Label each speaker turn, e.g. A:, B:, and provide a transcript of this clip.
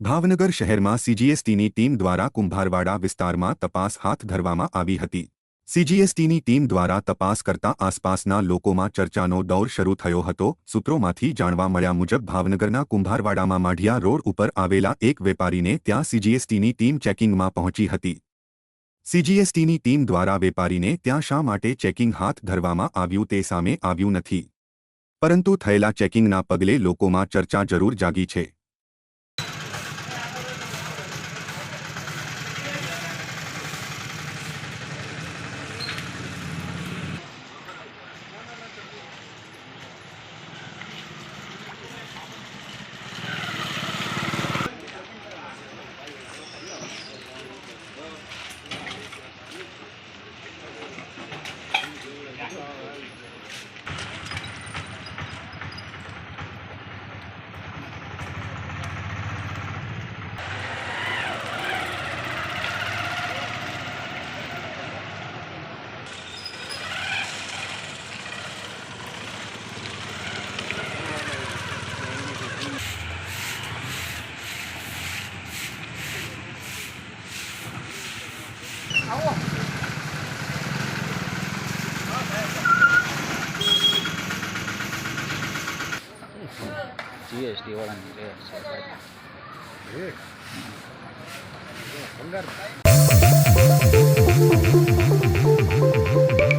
A: ભાવનગર શહેરમાં સીજીએસટીની ટીમ દ્વારા કુંભારવાડા વિસ્તારમાં તપાસ હાથ ધરવામાં આવી હતી. સીજીએસટીની ટીમ દ્વારા તપાસ કરતા આસપાસના લોકોમાં ચર્ચાનો દૌર શરૂ થયો હતો. સૂત્રોમાંથી જાણવા મળ્યા મુજબ ભાવનગરના કુંભારવાડામાં માઢિયા રોડ ઉપર આવેલા એક વેપારીને ત્યાં સીજીએસટીની ટીમ ચેકિંગમાં પહોંચી હતી. સીજીએસટીની ટીમ દ્વારા વેપારીને ત્યાં શા માટે ચેકિંગ હાથ ધરવામાં આવ્યું તે સામે આવ્યું નથી. પરંતુ થયેલા ચેકિંગના પગલે લોકોમાં ચર્ચા જરૂર જાગી છે.
B: જીએસટી વાળાની લે છે
C: ભંગાર